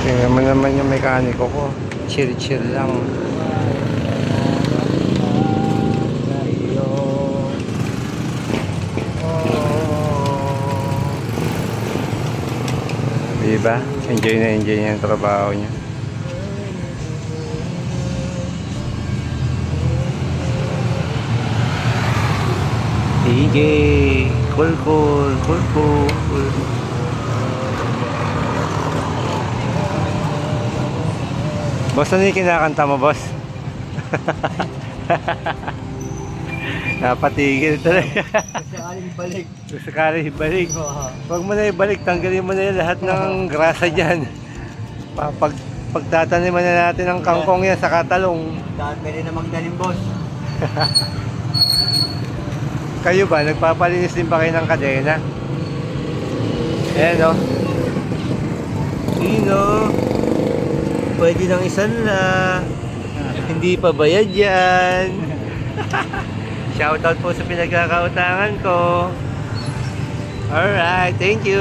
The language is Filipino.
Tingnan mo naman yung mekaniko ko. Chill-chill lang. Diba? Enjoy na enjoy niya yung trabaho niya. DJ, cool cool, cool. Boss, ano yung kinakanta mo, boss? Napatigil talaga. Sakaling balik. Sakali ibalik. Huwag mo na ibalik, tanggalin mo na yung lahat ng grasa dyan. Pa- Pag, pagtataniman na natin ng kangkong yan sa katalong. Dahil pwede na magdaling boss. Kayo ba, nagpapalinis din ba kayo ng kadena? Ayan o. Sino? Pwede ng isan na. Hindi pa bayad yan. Shoutout po sa pinagkakautangan ko. Alright, thank you.